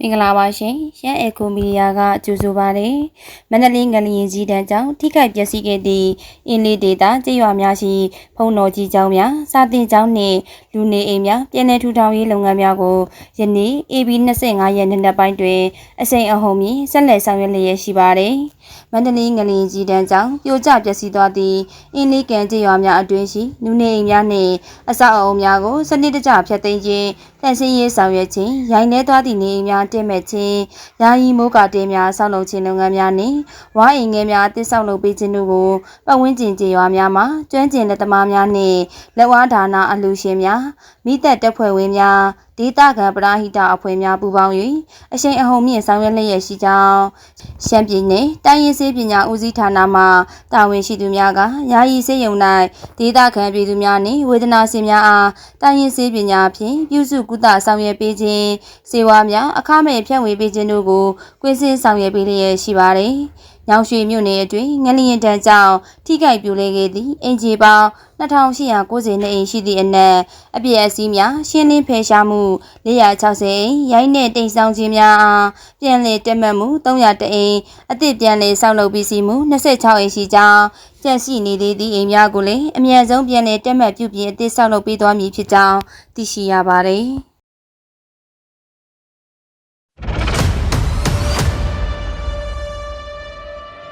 မင်္ဂလာပါရှင်ရန်အေကိုမီဒီယာကကြိုဆိုပါတယ်မန္တလေးငလျင်ကြီးတန်းကြောင့်ထိခိုက်ပျက်စီးခဲ့သည့်အင်းလေးဒေတာကျေးရွာများရှိဖုံတော်ကြီးကျောင်းများစာတင်ကျောင်းနှင့်လူနေအိမ်များပြည်내ထူထောင်ရေးလုပ်ငန်းများကိုယနေ့ AB 25ရက်နေ့နက်ပိုင်းတွင်အစိမ်အဟုန်မြင့်ဆက်လက်ဆောင်ရွက်လျက်ရှိပါတယ်မန္တလေးငလျင်ကြီးတန်းကြောင့်ပြိုကျပျက်စီးသွားသည့်အင်းလေးကန်ကျေးရွာများအတွင်းရှိလူနေအိမ်များနှင့်အဆောက်အအုံများကိုစနစ်တကျဖျက်သိမ်းခြင်းတန်ဆင်းရေးဆောင်ရွက်ခြင်းရိုင်းနှဲသွားသည့်နေအိမ်များတင်မဲ့ခြင်းယာယီမိုးကာတဲများဆောက်လုပ်ခြင်းလုပ်ငန်းများနှင့်ဝါအိမ်ငယ်များတစ်ဆောက်လုပ်ပေးခြင်းတို့ကိုပတ်ဝန်းကျင်ကျေးရွာများမှာကျွမ်းကျင်လက်သမားများနှင့်လက်ဝါးဒါနာအလှူရှင်များမိသက်တပ်ဖွဲ့ဝင်များ ဒေသခံပရာဟိတအဖွဲ့များပူးပေါင်း၍အရှိန်အဟုန်မြင့်ဆောင်ရွက်လျက်ရှိကြောင်းရှမ်းပြည်နယ်တိုင်းရင်းစေးပညာဦးစီးဌာနမှတာဝန်ရှိသူများကယာယီစေယုံ၌ဒေသခံပြည်သူများနှင့်ဝေဒနာရှင်များအားတိုင်းရင်းစေးပညာဖြင့်ပြုစုကုသဆောင်ရွက်ပေးခြင်းစေဝါများအခမဲ့ဖြန့်ဝေပေးခြင်းတို့ကိုကွင်းစင်းဆောင်ရွက်ပေးလျက်ရှိပါတယ်။ ညောင်ရွှေမြို့နယ်အတွင်းငလျင်တန်းကြောင့်ထိခိုက်ပြိုလဲခဲ့သည့်အင်ဂျီပေါင်း2890နေအိမ်ရှိသည့်အနက်အပြည့်အစည်းများရှင်းလင်းဖယ်ရှားမှု460အိမ်ရိုင်းနဲ့တိမ်ဆောင်ခြင်းများအားပြန်လည်တက်မှတ်မှု300တအိမ်အသစ်ပြန်လည်ဆောက်လုပ်ပြီးစီမှု26အိမ်ရှိကြောင်းကြန့်ရှိနေသေးသည့်အိမ်များကိုလည်းအမြန်ဆုံးပြန်လည်တက်မှတ်ပြုပြင်အသစ်ဆောက်လုပ်ပေးသွားမည်ဖြစ်ကြောင်းသိရှိရပါတယ်။